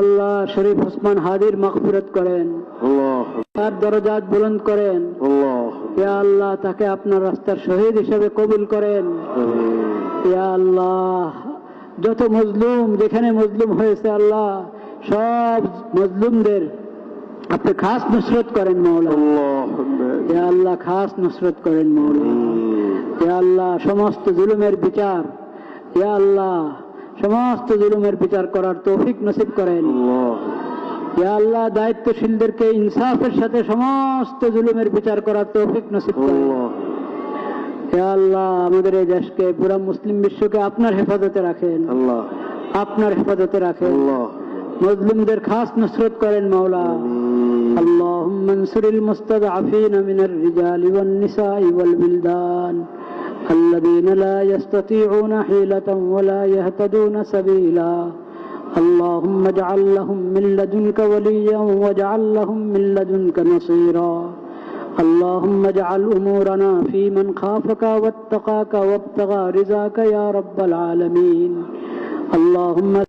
আল্লাহ শরীফ ওসমান হাদির মাকফিরত করেন। তার দরজাত বুলন্দ করেন। আল্লাহ তাকে আপনার রাস্তার শহীদ হিসেবে কবুল করেন। আল্লাহ যত মজলুম যেখানে মজলুম হয়েছে আল্লাহ সব মজলুমদের আপনি খাস নুসরত করেন মৌলা আল্লাহ খাস নুসরত করেন মৌলা আল্লাহ সমস্ত জুলুমের বিচার। ইয়া আল্লাহ সমস্ত জুলুমের বিচার করার তৌফিক নসিব করেন الله ইয়া আল্লাহ দায়িত্বশীলদেরকে ইনসাফের সাথে সমস্ত জুলুমের বিচার করার তৌফিক নসিব করেন الله ইয়া আল্লাহ আমাদের এই দেশকে পুরা মুসলিম বিশ্বকে আপনার হেফাজতে রাখেন الله আপনার হেফাজতে রাখেন الله মুসলিমদের খাস নুসরত করেন মাওলা آمين اللهم انصر المستضعفين من الرجال والنساء والبلدان الذين لا يستطيعون حيلة ولا يهتدون سبيلا. اللهم اجعل لهم من لدنك وليا واجعل لهم من لدنك نصيرا. اللهم اجعل أمورنا في من خافك واتقاك وابتغى رزاك يا رب العالمين. اللهم